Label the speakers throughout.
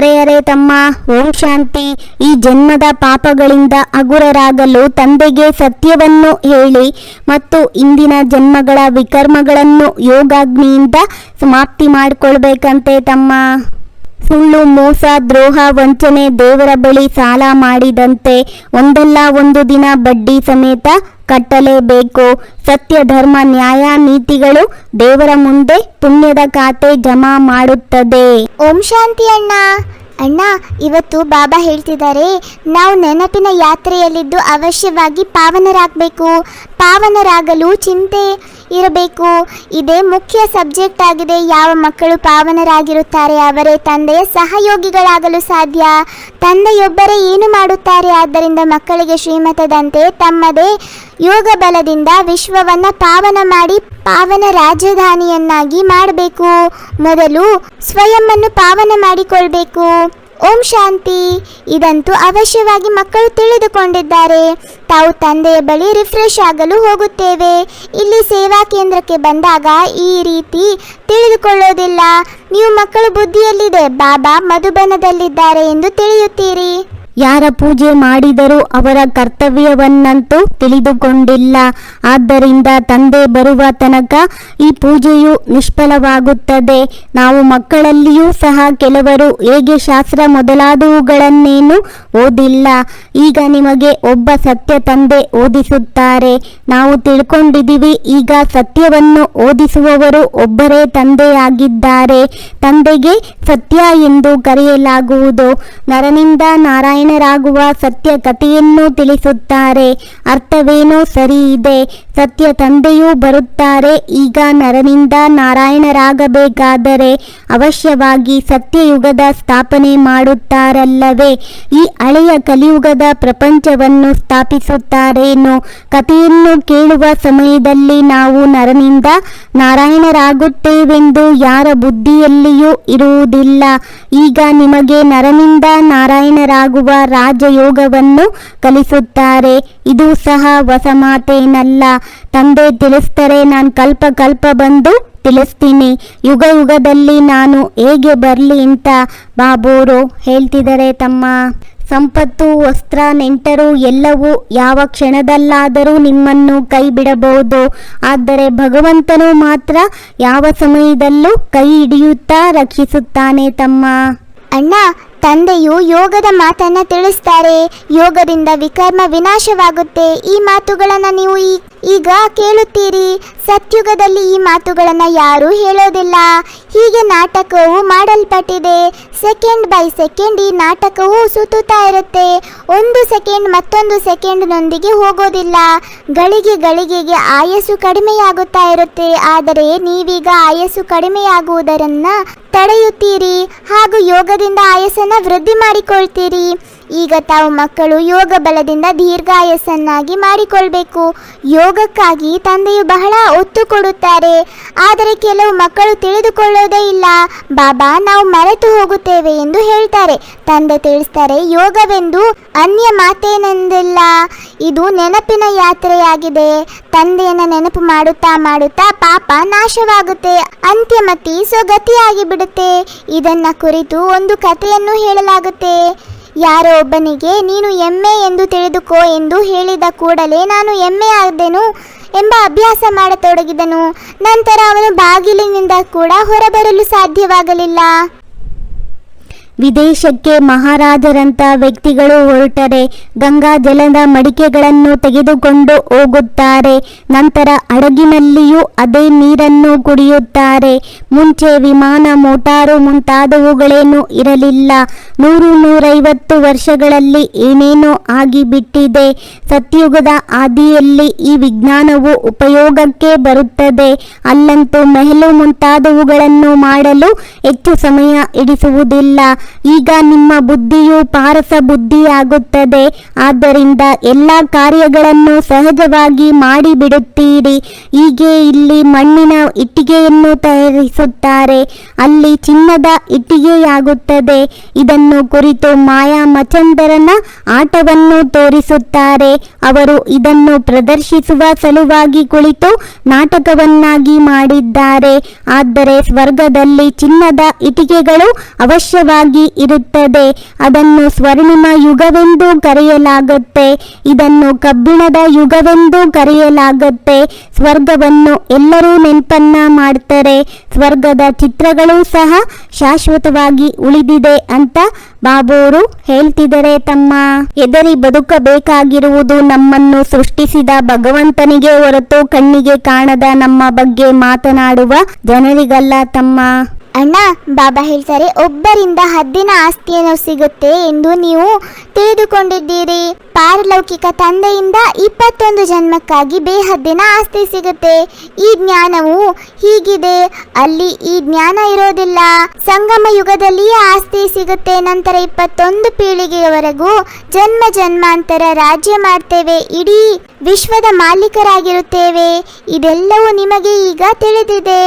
Speaker 1: ಅರೆ ಅರೆ ತಮ್ಮ, ಓಂ ಶಾಂತಿ. ಈ ಜನ್ಮದ ಪಾಪಗಳಿಂದ ಹಗುರರಾಗಲು ತಂದೆಗೆ ಸತ್ಯವನ್ನು ಹೇಳಿ ಮತ್ತು ಇಂದಿನ ಜನ್ಮಗಳ ವಿಕರ್ಮಗಳನ್ನು ಯೋಗಾಗ್ನಿಯಿಂದ ಸಮಾಪ್ತಿ ಮಾಡಿಕೊಳ್ಬೇಕಂತೆ ತಮ್ಮ. ಸುಳ್ಳು ಮೋಸ, ದ್ರೋಹ, ವಂಚನೆ, ದೇವರ ಬಳಿ ಸಾಲ ಮಾಡಿದಂತೆ ಒಂದಲ್ಲ ಒಂದು ದಿನ ಬಡ್ಡಿ ಸಮೇತ ಕಟ್ಟಲೇಬೇಕು. ಸತ್ಯ, ಧರ್ಮ, ನ್ಯಾಯ, ನೀತಿಗಳು ದೇವರ ಮುಂದೆ ಪುಣ್ಯದ ಖಾತೆ ಜಮಾ ಮಾಡುತ್ತದೆ.
Speaker 2: ಓಂ ಶಾಂತಿ ಅಣ್ಣ. ಅಣ್ಣ, ಇವತ್ತು ಬಾಬಾ ಹೇಳ್ತಿದ್ದಾರೆ, ನಾವು ನೆನಪಿನ ಯಾತ್ರೆಯಲ್ಲಿದ್ದು ಅವಶ್ಯವಾಗಿ ಪಾವನರಾಗಬೇಕು. ಪಾವನರಾಗಲು ಚಿಂತೆ ಇರಬೇಕು. ಇದೇ ಮುಖ್ಯ ಸಬ್ಜೆಕ್ಟ್ ಆಗಿದೆ. ಯಾವ ಮಕ್ಕಳು ಪಾವನರಾಗಿರುತ್ತಾರೆ, ಅವರೇ ತಂದೆಯ ಸಹಯೋಗಿಗಳಾಗಲು ಸಾಧ್ಯ. ತಂದೆಯೊಬ್ಬರೇ ಏನು ಮಾಡುತ್ತಾರೆ? ಆದ್ದರಿಂದ ಮಕ್ಕಳಿಗೆ ಶ್ರೀಮತದಂತೆ ತಮ್ಮದೇ ಯೋಗ ಬಲದಿಂದ ವಿಶ್ವವನ್ನ ಪಾವನ ಮಾಡಿ ಪಾವನ ರಾಜಧಾನಿಯನ್ನಾಗಿ ಮಾಡಬೇಕು. ಮೊದಲು ಸ್ವಯಂವನ್ನು ಪಾವನ ಮಾಡಿಕೊಳ್ಬೇಕು. ಓಂ ಶಾಂತಿ. ಇದಂತೂ ಅವಶ್ಯವಾಗಿ ಮಕ್ಕಳು ತಿಳಿದುಕೊಂಡಿದ್ದಾರೆ. ತಾವು ತಂದೆಯ ಬಳಿ ರಿಫ್ರೆಶ್ ಆಗಲು ಹೋಗುತ್ತೇವೆ. ಇಲ್ಲಿ ಸೇವಾ ಕೇಂದ್ರಕ್ಕೆ ಬಂದಾಗ ಈ ರೀತಿ ತಿಳಿದುಕೊಳ್ಳೋದಿಲ್ಲ. ನೀವು ಮಕ್ಕಳು ಬುದ್ಧಿಯಲ್ಲಿದೆ. ಬಾಬಾ ಮಧುಬನದಲ್ಲಿದ್ದಾರೆ ಎಂದು ತಿಳಿಯುತ್ತೀರಿ.
Speaker 1: ಯಾರ ಪೂಜೆ ಮಾಡಿದರೂ ಅವರ ಕರ್ತವ್ಯವನ್ನಂತೂ ತಿಳಿದುಕೊಂಡಿಲ್ಲ. ಆದ್ದರಿಂದ ತಂದೆ ಬರುವ ತನಕ ಈ ಪೂಜೆಯು ನಿಷ್ಫಲವಾಗುತ್ತದೆ. ನಾವು ಮಕ್ಕಳಲ್ಲಿಯೂ ಸಹ ಕೆಲವರು ಹೇಗೆ ಶಾಸ್ತ್ರ ಮೊದಲಾದವುಗಳನ್ನೇನು ಓದಿಲ್ಲ. ಈಗ ನಿಮಗೆ ಒಬ್ಬ ಸತ್ಯ ತಂದೆ ಓದಿಸುತ್ತಾರೆ. ನಾವು ತಿಳ್ಕೊಂಡಿದ್ದೀವಿ, ಈಗ ಸತ್ಯವನ್ನು ಓದಿಸುವವರು ಒಬ್ಬರೇ ತಂದೆಯಾಗಿದ್ದಾರೆ. ತಂದೆಗೆ ಸತ್ಯ ಎಂದು ಕರೆಯಲಾಗುವುದು. ನರನಿಂದ ನಾರಾಯಣರಾಗುವ ಸತ್ಯ ಕಥೆಯನ್ನು ತಿಳಿಸುತ್ತಾರೆ. ಅರ್ಥವೇನೋ ಸರಿ ಇದೆ ಸತ್ಯ ತಂದೆಯೂ ಬರುತ್ತಾರೆ. ಈಗ ನರನಿಂದ ನಾರಾಯಣರಾಗಬೇಕಾದರೆ ಅವಶ್ಯವಾಗಿ ಸತ್ಯಯುಗದ ಸ್ಥಾಪನೆ ಮಾಡುತ್ತಾರಲ್ಲವೇ? ಈ ಹಳೆಯ ಕಲಿಯುಗದ ಪ್ರಪಂಚವನ್ನು ಸ್ಥಾಪಿಸುತ್ತಾರೇನೋ? ಕಥೆಯನ್ನು ಕೇಳುವ ಸಮಯದಲ್ಲಿ ನಾವು ನರನಿಂದ ನಾರಾಯಣರಾಗುತ್ತೇವೆಂದು ಯಾರ ಬುದ್ಧಿಯಲ್ಲಿಯೂ ಇರುವುದಿಲ್ಲ. ಈಗ ನಿಮಗೆ ನರನಿಂದ ನಾರಾಯಣರಾಗುವ ರಾಜಯೋಗವನ್ನು ಕಲಿಸುತ್ತಾರೆ. ಇದು ಸಹ ಹೊಸ ತಂದೆ ತಿಳಿಸ್ತಾರೆ, ನಾನು ಕಲ್ಪ ಕಲ್ಪ ಬಂದು ತಿಳಿಸ್ತೀನಿ. ಯುಗ ಯುಗದಲ್ಲಿ ನಾನು ಹೇಗೆ ಬರಲಿ ಅಂತ ಬಾಬೋರು ಹೇಳ್ತಿದ್ದಾರೆ ತಮ್ಮ. ಸಂಪತ್ತು, ವಸ್ತ್ರ, ನೆಂಟರು ಎಲ್ಲವೂ ಯಾವ ಕ್ಷಣದಲ್ಲಾದರೂ ನಿಮ್ಮನ್ನು ಕೈ ಬಿಡಬಹುದು ಆದರೆ ಭಗವಂತನು ಮಾತ್ರ ಯಾವ ಸಮಯದಲ್ಲೂ ಕೈ ಹಿಡಿಯುತ್ತಾ ರಕ್ಷಿಸುತ್ತಾನೆ ತಮ್ಮ.
Speaker 2: ಅಣ್ಣ ತಂದೆಯು ಯೋಗದ ಮಾತನ್ನ ತಿಳಿಸ್ತಾರೆ. ಯೋಗದಿಂದ ವಿಕರ್ಮ ವಿನಾಶವಾಗುತ್ತೆ. ಈ ಮಾತುಗಳನ್ನ ನೀವು ಈ ಈಗ ಕೇಳುತ್ತೀರಿ, ಸತ್ಯುಗದಲ್ಲಿ ಈ ಮಾತುಗಳನ್ನು ಯಾರೂ ಹೇಳೋದಿಲ್ಲ. ಹೀಗೆ ನಾಟಕವು ಮಾಡಲ್ಪಟ್ಟಿದೆ. ಸೆಕೆಂಡ್ ಬೈ ಸೆಕೆಂಡ್ ಈ ನಾಟಕವು ಸುತ್ತುತ್ತಾ ಇರುತ್ತೆ. ಒಂದು ಸೆಕೆಂಡ್ ಮತ್ತೊಂದು ಸೆಕೆಂಡ್ನೊಂದಿಗೆ ಹೋಗೋದಿಲ್ಲ. ಗಳಿಗೆ ಗಳಿಗೆಗೆ ಆಯಸ್ಸು ಕಡಿಮೆಯಾಗುತ್ತಾ ಇರುತ್ತೆ. ಆದರೆ ನೀವೀಗ ಆಯಸ್ಸು ಕಡಿಮೆಯಾಗುವುದರನ್ನು ತಡೆಯುತ್ತೀರಿ ಹಾಗೂ ಯೋಗದಿಂದ ಆಯಸ್ಸನ್ನು ವೃದ್ಧಿ ಮಾಡಿಕೊಳ್ತೀರಿ ಈಗ ತಾವು ಮಕ್ಕಳು ಯೋಗ ಬಲದಿಂದ ದೀರ್ಘಾಯಸ್ಸನ್ನಾಗಿ ಮಾಡಿಕೊಳ್ಬೇಕು. ಯೋಗಕ್ಕಾಗಿ ತಂದೆಯು ಬಹಳ ಒತ್ತು ಕೊಡುತ್ತಾರೆ. ಆದರೆ ಕೆಲವು ಮಕ್ಕಳು ತಿಳಿದುಕೊಳ್ಳೋದೇ ಇಲ್ಲ. ಬಾಬಾ, ನಾವು ಮರೆತು ಹೋಗುತ್ತೇವೆ ಎಂದು ಹೇಳ್ತಾರೆ. ತಂದೆ ತಿಳಿಸ್ತಾರೆ, ಯೋಗವೆಂದು ಅನ್ಯ ಮಾತೇನೆಂದಿಲ್ಲ. ಇದು ನೆನಪಿನ ಯಾತ್ರೆಯಾಗಿದೆ. ತಂದೆಯನ್ನು ನೆನಪು ಮಾಡುತ್ತಾ ಮಾಡುತ್ತಾ ಪಾಪ ನಾಶವಾಗುತ್ತೆ. ಅಂತ್ಯಮತಿ ಸೊಗತಿಯಾಗಿ ಬಿಡುತ್ತೆ ಇದನ್ನ ಕುರಿತು ಒಂದು ಕಥೆಯನ್ನು ಹೇಳಲಾಗುತ್ತೆ. ಯಾರೋ ಒಬ್ಬನಿಗೆ, ನೀನು ಎಮ್ಮೆ ಎಂದು ತಿಳಿದುಕೋ ಎಂದು ಹೇಳಿದ ಕೂಡಲೇ ನಾನು ಎಮ್ಮೆ ಆದೆನು ಎಂಬ ಅಭ್ಯಾಸ ಮಾಡತೊಡಗಿದನು. ನಂತರ ಅವನು ಬಾಗಿಲಿನಿಂದ ಕೂಡ ಹೊರಬರಲು ಸಾಧ್ಯವಾಗಲಿಲ್ಲ.
Speaker 1: ವಿದೇಶಕ್ಕೆ ಮಹಾರಾಜರಂತ ವ್ಯಕ್ತಿಗಳು ಹೊರಟರೆ, ಗಂಗಾ ಜಲದ ಮಡಿಕೆಗಳನ್ನು ತೆಗೆದುಕೊಂಡು ಹೋಗುತ್ತಾರೆ, ನಂತರ ಹಡಗಿನಲ್ಲಿಯೂ ಅದೇ ನೀರನ್ನು ಕುಡಿಯುತ್ತಾರೆ. ಮುಂಚೆ ವಿಮಾನ, ಮೋಟಾರು ಮುಂತಾದವುಗಳೇನೂ ಇರಲಿಲ್ಲ. ನೂರು ನೂರೈವತ್ತು ವರ್ಷಗಳಲ್ಲಿ ಏನೇನೋ ಆಗಿಬಿಟ್ಟಿದೆ. ಸತ್ಯುಗದ ಆದಿಯಲ್ಲಿ ಈ ವಿಜ್ಞಾನವು ಉಪಯೋಗಕ್ಕೆ ಬರುತ್ತದೆ. ಅಲ್ಲಂತೂ ಮೆಹಲು ಮುಂತಾದವುಗಳನ್ನು ಮಾಡಲು ಹೆಚ್ಚು ಸಮಯ ಹಿಡಿಸುವುದಿಲ್ಲ. ಈಗ ನಿಮ್ಮ ಬುದ್ಧಿಯು ಪಾರಸ ಬುದ್ಧಿಯಾಗುತ್ತದೆ. ಆದ್ದರಿಂದ ಎಲ್ಲ ಕಾರ್ಯಗಳನ್ನು ಸಹಜವಾಗಿ ಮಾಡಿಬಿಡುತ್ತೀರಿ. ಹೀಗೆ ಇಲ್ಲಿ ಮಣ್ಣಿನ ಇಟ್ಟಿಗೆಯನ್ನು ತಯಾರಿಸುತ್ತಾರೆ. ಅಲ್ಲಿ ಚಿನ್ನದ ಇಟ್ಟಿಗೆಯಾಗುತ್ತದೆ. ಇದನ್ನು ಕುರಿತು ಮಾಯಾ ಮಚಂದರನ ಆಟವನ್ನು ತೋರಿಸುತ್ತಾರೆ. ಅವರು ಇದನ್ನು ಪ್ರದರ್ಶಿಸುವ ಸಲುವಾಗಿ ಕುಳಿತು ನಾಟಕವನ್ನಾಗಿ ಮಾಡಿದ್ದಾರೆ. ಆದರೆ ಸ್ವರ್ಗದಲ್ಲಿ ಚಿನ್ನದ ಇಟಿಕೆಗಳು ಅವಶ್ಯವಾಗಿ ಇರುತ್ತದೆ. ಅದನ್ನು ಸ್ವರ್ಣಿಮ ಯುಗವೆಂದು ಕರೆಯಲಾಗುತ್ತೆ. ಇದನ್ನು ಕಬ್ಬಿಣದ ಯುಗವೆಂದು ಕರೆಯಲಾಗುತ್ತೆ. ಸ್ವರ್ಗವನ್ನು ಎಲ್ಲರೂ ನೆನಪನ್ನ ಮಾಡ್ತಾರೆ. ಸ್ವರ್ಗದ ಚಿತ್ರಗಳು ಸಹ ಶಾಶ್ವತವಾಗಿ ಉಳಿದಿದೆ ಅಂತ ಬಾಬೂರು ಹೇಳ್ತಿದ್ದಾರೆ ತಮ್ಮ. ಎದರಿ ಬದುಕಬೇಕಾಗಿರುವುದು ನಮ್ಮನ್ನು ಸೃಷ್ಟಿಸಿದ ಭಗವಂತನಿಗೆ ಹೊರತು ಕಣ್ಣಿಗೆ ಕಾಣದ ನಮ್ಮ ಬಗ್ಗೆ ಮಾತನಾಡುವ ಜನರಿಗಲ್ಲ ತಮ್ಮ.
Speaker 2: ಅಣ್ಣ ಬಾಬಾ ಹೇಳ್ತಾರೆ ಒಬ್ಬರಿಂದ ಹದ್ದಿನ ಆಸ್ತಿಯನ್ನು ಸಿಗುತ್ತೆ ಎಂದು ನೀವು ತಿಳಿದುಕೊಂಡಿದ್ದೀರಿ. ಪಾರಲೌಕಿಕ ತಂದೆಯಿಂದ ಇಪ್ಪತ್ತೊಂದು ಜನ್ಮಕ್ಕಾಗಿ ಬೇಹದ್ದಿನ ಆಸ್ತಿ ಸಿಗುತ್ತೆ. ಈ ಜ್ಞಾನವು ಹೀಗಿದೆ. ಅಲ್ಲಿ ಈ ಜ್ಞಾನ ಇರೋದಿಲ್ಲ. ಸಂಗಮ ಯುಗದಲ್ಲಿಯೇ ಆಸ್ತಿ ಸಿಗುತ್ತೆ. ನಂತರ ಇಪ್ಪತ್ತೊಂದು ಪೀಳಿಗೆಯವರೆಗೂ ಜನ್ಮ ಜನ್ಮಾಂತರ ರಾಜ್ಯ ಮಾಡ್ತೇವೆ. ಇಡೀ ವಿಶ್ವದ ಮಾಲೀಕರಾಗಿರುತ್ತೇವೆ. ಇದೆಲ್ಲವೂ ನಿಮಗೆ ಈಗ ತಿಳಿದಿದೆ.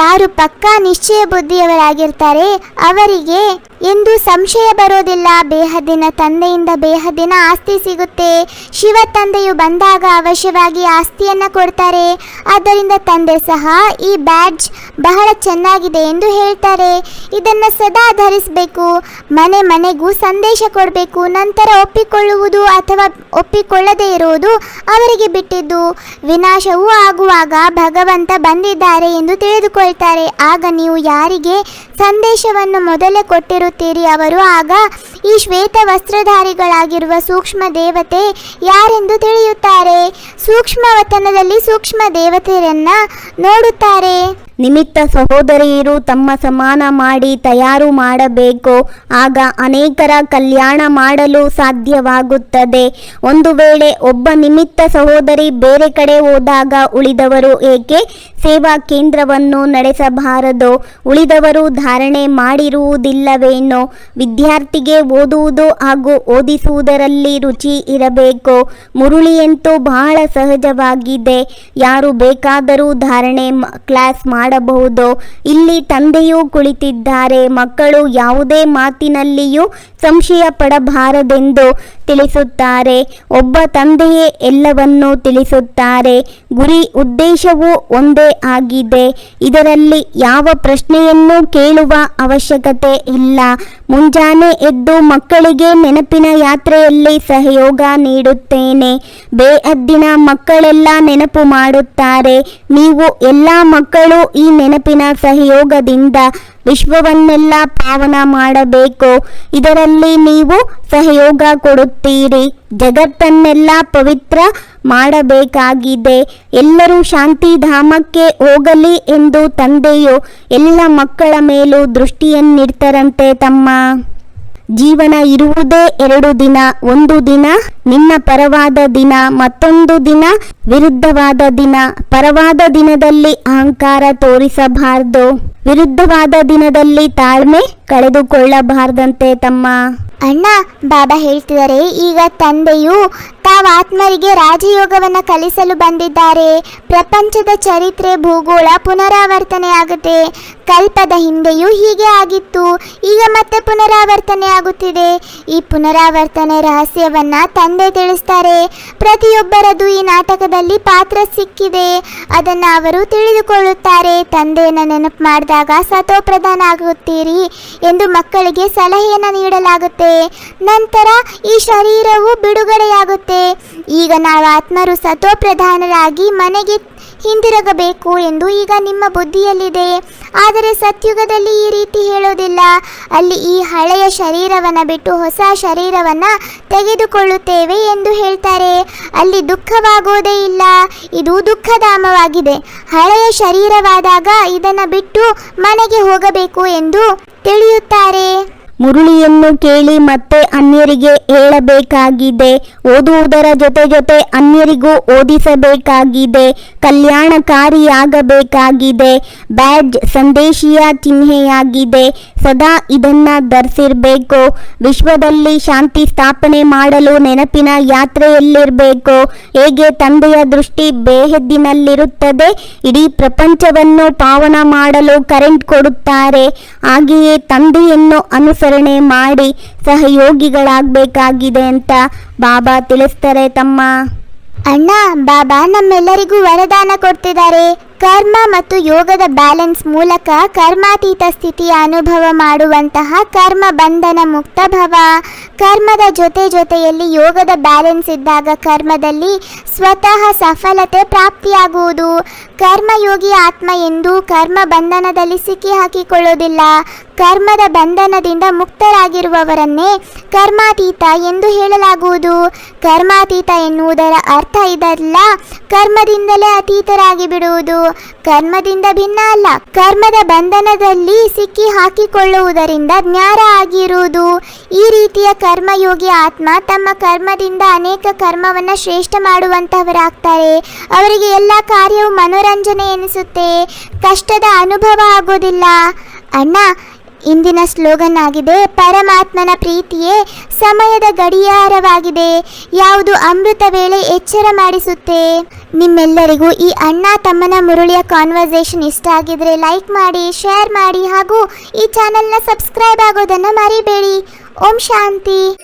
Speaker 2: ಯಾರು ಪಕ್ಕಾ ನಿಶ್ಚಯ ಬುದ್ಧಿಯವರಾಗಿರ್ತಾರೆ, ಅವರಿಗೆ ಎಂದು ಸಂಶಯ ಬರೋದಿಲ್ಲ. ಬೇಹದಿನ ತಂದೆಯಿಂದ ಬೇಹದಿನ ಆಸ್ತಿ ಸಿಗುತ್ತೆ. ಶಿವ ತಂದೆಯು ಬಂದಾಗ ಅವಶ್ಯವಾಗಿ ಆಸ್ತಿಯನ್ನ ಕೊಡ್ತಾರೆ. ಆದ್ದರಿಂದ ತಂದೆ ಸಹ ಈ ಬ್ಯಾಡ್ಜ್ ಬಹಳ ಚೆನ್ನಾಗಿದೆ ಎಂದು ಹೇಳ್ತಾರೆ. ಇದನ್ನು ಸದಾ ಧರಿಸಬೇಕು. ಮನೆ ಮನೆಗೂ ಸಂದೇಶ ಕೊಡಬೇಕು. ನಂತರ ಒಪ್ಪಿಕೊಳ್ಳುವುದು ಅಥವಾ ಒಪ್ಪಿಕೊಳ್ಳದೇ ಇರುವುದು ಅವರಿಗೆ ಬಿಟ್ಟಿದ್ದು. ವಿನಾಶವೂ ಆಗುವಾಗ ಭಗವಂತ ಬಂದಿದ್ದಾರೆ ಎಂದು ತಿಳಿದುಕೊಳ್ತಾರೆ. ಆಗ ನೀವು ಯಾರಿಗೆ ಸಂದೇಶವನ್ನು ಮೊದಲೇ ಕೊಟ್ಟಿರುತ್ತೀರಿ ಅವರು. ಆಗ ಈ ಶ್ವೇತ ವಸ್ತ್ರಧಾರಿಗಳಾಗಿರುವ ಸೂಕ್ಷ್ಮ ದೇವತೆ ಯಾರೆಂದು ತಿಳಿಯುತ್ತಾರೆ? ಸೂಕ್ಷ್ಮ ವತನದಲ್ಲಿ ಸೂಕ್ಷ್ಮ ದೇವತೆಯರನ್ನ ನೋಡುತ್ತಾರೆ.
Speaker 1: ನಿಮಿತ್ತ ಸಹೋದರಿಯರು ತಮ್ಮ ಸಮಾನ ಮಾಡಿ ತಯಾರು ಮಾಡಬೇಕು. ಆಗ ಅನೇಕರ ಕಲ್ಯಾಣ ಮಾಡಲು ಸಾಧ್ಯವಾಗುತ್ತದೆ. ಒಂದು ವೇಳೆ ಒಬ್ಬ ನಿಮಿತ್ತ ಸಹೋದರಿ ಬೇರೆ ಕಡೆ ಹೋದಾಗ ಉಳಿದವರು ಏಕೆ? ಸೇವಾ ಕೇಂದ್ರವನ್ನು ನಡೆಸಬಾರದು. ಉಳಿದವರು ಧಾರಣೆ ಮಾಡಿರುವುದಿಲ್ಲವೇನೋ? ವಿದ್ಯಾರ್ಥಿಗೆ ಓದುವುದು ಹಾಗೂ ಓದಿಸುವುದರಲ್ಲಿ ರುಚಿ ಇರಬೇಕು. ಮುರುಳಿಯಂತೂ ಬಹಳ ಸಹಜವಾಗಿದೆ. ಯಾರು ಬೇಕಾದರೂ ಧಾರಣೆ ಕ್ಲಾಸ್ ಕ್ಲಾಸ್ ಮಾಡಬಹುದು. ಇಲ್ಲಿ ತಂದೆಯೂ ಕುಳಿತಿದ್ದಾರೆ. ಮಕ್ಕಳು ಯಾವುದೇ ಮಾತಿನಲ್ಲಿಯೂ ಸಂಶಯ ಪಡಬಾರದೆಂದು ತಿಳಿಸುತ್ತಾರೆ. ಒಬ್ಬ ತಂದೆಯೇ ಎಲ್ಲವನ್ನೂ ತಿಳಿಸುತ್ತಾರೆ. ಗುರಿ ಉದ್ದೇಶವೂ ಒಂದೇ ಆಗಿದೆ. ಇದರಲ್ಲಿ ಯಾವ ಪ್ರಶ್ನೆಯನ್ನೂ ಕೇಳುವ ಅವಶ್ಯಕತೆ ಇಲ್ಲ. ಮುಂಜಾನೆ ಎದ್ದು ಮಕ್ಕಳಿಗೆ ನೆನಪಿನ ಯಾತ್ರೆಯಲ್ಲಿ ಸಹಯೋಗ ನೀಡುತ್ತೇನೆ. ಬೇಅದ್ದಿನ ಮಕ್ಕಳೆಲ್ಲ ನೆನಪು ಮಾಡುತ್ತಾರೆ. ನೀವು ಎಲ್ಲ ಮಕ್ಕಳು ಈ ನೆನಪಿನ ಸಹಯೋಗದಿಂದ ವಿಶ್ವವನ್ನೆಲ್ಲ ಪಾವನ ಮಾಡಬೇಕು? ಇದರಲ್ಲಿ ನೀವು ಸಹಯೋಗ ಕೊಡುತ್ತೀರಿ. ಜಗತ್ತನ್ನೆಲ್ಲ ಪವಿತ್ರ ಮಾಡಬೇಕಾಗಿದೆ. ಎಲ್ಲರೂ ಶಾಂತಿಧಾಮಕ್ಕೆ ಹೋಗಲಿ ಎಂದು ತಂದೆಯು ಎಲ್ಲ ಮಕ್ಕಳ ಮೇಲೂ ದೃಷ್ಟಿಯನ್ನಿಡ್ತರಂತೆ ತಮ್ಮ ಜೀವನ ಇರುವುದೇ ಎರಡು ದಿನ, ಒಂದು ದಿನ ನಿನ್ನ ಪರವಾದ ದಿನ, ಮತ್ತೊಂದು ದಿನ, ವಿರುದ್ಧವಾದ ದಿನ, ಪರವಾದ ದಿನದಲ್ಲಿ ಅಹಂಕಾರ ತೋರಿಸಬಾರದು, ವಿರುದ್ಧವಾದ ದಿನದಲ್ಲಿ ತಾಳ್ಮೆ ಕಳೆದುಕೊಳ್ಳಬಾರದಂತೆ ತಮ್ಮ.
Speaker 2: ಅಣ್ಣ, ಬಾಬಾ ಹೇಳ್ತಿದ್ದಾರೆ, ಈಗ ತಂದೆಯು ತಾವು ಆತ್ಮರಿಗೆ ರಾಜಯೋಗವನ್ನ ಕಲಿಸಲು ಬಂದಿದ್ದಾರೆ. ಪ್ರಪಂಚದ ಚರಿತ್ರೆ, ಭೂಗೋಳ, ಪುನರಾವರ್ತನೆ ಆಗುತ್ತೆ. ಕಲ್ಪದ ಹಿಂದೆಯೂ ಹೀಗೆ ಆಗಿತ್ತು. ಈಗ ಮತ್ತೆ ಪುನರಾವರ್ತನೆ ಆಗುತ್ತಿದೆ. ಈ ಪುನರಾವರ್ತನೆ ರಹಸ್ಯವನ್ನ ತಂದೆ ತಿಳಿಸ್ತಾರೆ. ಪ್ರತಿಯೊಬ್ಬರದು ಈ ನಾಟಕದಲ್ಲಿ ಪಾತ್ರ ಸಿಕ್ಕಿದೆ. ಅದನ್ನ ಅವರು ತಿಳಿದುಕೊಳ್ಳುತ್ತಾರೆ. ತಂದೆಯನ್ನ ನೆನಪು ಮಾಡಿದಾಗ ಸತೋಪ್ರಧಾನ ಆಗುತ್ತೀರಿ ಎಂದು ಮಕ್ಕಳಿಗೆ ಸಲಹೆಯನ್ನು ನೀಡಲಾಗುತ್ತೆ. ನಂತರ ಈ ಶರೀರವು ಬಿಡುಗಡೆಯಾಗುತ್ತೆ. ಈಗ ನಾವು ಆತ್ಮರು ಸತೋಪ್ರಧಾನರಾಗಿ ಮನೆಗೆ ಹಿಂದಿರುಗಬೇಕು ಎಂದು ಈಗ ನಿಮ್ಮ ಬುದ್ಧಿಯಲ್ಲಿದೆ. ಆದರೆ ಸತ್ಯುಗದಲ್ಲಿ ಈ ರೀತಿ ಹೇಳೋದಿಲ್ಲ. ಅಲ್ಲಿ ಈ ಹಳೆಯ ಶರೀರವನ್ನು ಬಿಟ್ಟು ಹೊಸ ಶರೀರವನ್ನು ತೆಗೆದುಕೊಳ್ಳುತ್ತೇವೆ ಎಂದು ಹೇಳ್ತಾರೆ. ಅಲ್ಲಿ ದುಃಖವಾಗೋದೇ ಇಲ್ಲ. ಇದು ದುಃಖಧಾಮವಾಗಿದೆ. ಹಳೆಯ ಶರೀರವಾದಾಗ ಇದನ್ನು ಬಿಟ್ಟು ಮನೆಗೆ ಹೋಗಬೇಕು ಎಂದು ತಿಳಿಯುತ್ತಾರೆ.
Speaker 1: ಮುರುಳಿಯನ್ನು ಕೇಳಿ ಮತ್ತೆ ಅನ್ಯರಿಗೆ ಹೇಳಬೇಕಾಗಿದೆ. ಓದುವುದರ ಜೊತೆ ಜೊತೆ ಅನ್ಯರಿಗೂ ಓದಿಸಬೇಕಾಗಿದೆ. ಕಲ್ಯಾಣಕಾರಿಯಾಗಬೇಕಾಗಿದೆ. ಬ್ಯಾಡ್ಜ್ ಸಂದೇಶಿಯ ಚಿಹ್ನೆಯಾಗಿದೆ. ಸದಾ ಇದನ್ನ ಧರಿಸಿರ್ಬೇಕು. ವಿಶ್ವದಲ್ಲಿ ಶಾಂತಿ ಸ್ಥಾಪನೆ ಮಾಡಲು ನೆನಪಿನ ಯಾತ್ರೆಯಲ್ಲಿರಬೇಕು. ಹೇಗೆ ತಂದೆಯ ದೃಷ್ಟಿ ಬೇಹದ್ದಿನಲ್ಲಿರುತ್ತದೆ. ಇಡೀ ಪ್ರಪಂಚವನ್ನು ಪಾವನ ಮಾಡಲು ಕರೆಂಟ್ ಕೊಡುತ್ತಾರೆ. ಹಾಗೆಯೇ ತಂದೆಯನ್ನು ಅನುಸರಣೆ ಮಾಡಿ ಸಹಯೋಗಿಗಳಾಗಬೇಕಾಗಿದೆ ಅಂತ ಬಾಬಾ ತಿಳಿಸ್ತಾರೆ ತಮ್ಮ.
Speaker 2: ಅಣ್ಣ, ಬಾಬಾ ನಮ್ಮೆಲ್ಲರಿಗೂ ವರದಾನ ಕೊಡ್ತಿದ್ದಾರೆ. ಕರ್ಮ ಮತ್ತು ಯೋಗದ ಬ್ಯಾಲೆನ್ಸ್ ಮೂಲಕ ಕರ್ಮಾತೀತ ಸ್ಥಿತಿಯ ಅನುಭವ ಮಾಡುವಂತಹ ಕರ್ಮ ಬಂಧನ ಮುಕ್ತ ಭವ. ಕರ್ಮದ ಜೊತೆ ಜೊತೆಯಲ್ಲಿ ಯೋಗದ ಬ್ಯಾಲೆನ್ಸ್ ಇದ್ದಾಗ ಕರ್ಮದಲ್ಲಿ ಸ್ವತಃ ಸಫಲತೆ ಪ್ರಾಪ್ತಿಯಾಗುವುದು. ಕರ್ಮಯೋಗಿ ಆತ್ಮ ಎಂದು ಕರ್ಮ ಬಂಧನದಲ್ಲಿ ಸಿಕ್ಕಿ ಹಾಕಿಕೊಳ್ಳುವುದಿಲ್ಲ ಕರ್ಮದ ಬಂಧನದಿಂದ ಮುಕ್ತರಾಗಿರುವವರನ್ನೇ ಕರ್ಮಾತೀತ ಎಂದು ಹೇಳಲಾಗುವುದು. ಕರ್ಮಾತೀತ ಎನ್ನುವುದರ ಅರ್ಥ ಇದಲ್ಲ. ಕರ್ಮದಿಂದಲೇ ಅತೀತರಾಗಿ ಬಿಡುವುದು ಕರ್ಮದಿಂದ ಭಿನ್ನ ಅಲ್ಲ. ಕರ್ಮದ ಬಂಧನದಲ್ಲಿ ಸಿಕ್ಕಿ ಹಾಕಿಕೊಳ್ಳುವುದರಿಂದ ಜ್ಞಾನ ಆಗಿರುವುದು. ಈ ರೀತಿಯ ಕರ್ಮಯೋಗಿ ಆತ್ಮ ತಮ್ಮ ಕರ್ಮದಿಂದ ಅನೇಕ ಕರ್ಮವನ್ನು ಶ್ರೇಷ್ಠ ಮಾಡುವಂತಹವರಾಗ್ತಾರೆ. ಅವರಿಗೆ ಎಲ್ಲ ಕಾರ್ಯವು ಮನೋರಂಜನೆ ಎನಿಸುತ್ತೆ. ಕಷ್ಟದ ಅನುಭವ ಆಗೋದಿಲ್ಲ. ಅಣ್ಣ, ಇಂದಿನ ಸ್ಲೋಗನ್ ಆಗಿದೆ ಪರಮಾತ್ಮನ ಪ್ರೀತಿಯೇ ಸಮಯದ ಗಡಿಯಾರವಾಗಿದೆ. ಯಾವುದು ಅಮೃತ ವೇಳೆ ಎಚ್ಚರ ಮಾಡಿಸುತ್ತೆ? ನಿಮ್ಮೆಲ್ಲರಿಗೂ ಈ ಅಣ್ಣ ತಮ್ಮನ ಮುರುಳಿಯ ಕಾನ್ವರ್ಸೇಷನ್ ಇಷ್ಟ ಆಗಿದ್ರೆ ಲೈಕ್ ಮಾಡಿ ಶೇರ್ ಮಾಡಿ ಹಾಗೂ ಈ ಚಾನಲ್ನ ಸಬ್ಸ್ಕ್ರೈಬ್ ಆಗೋದನ್ನು ಮರಿಬೇಡಿ. Om Shanti.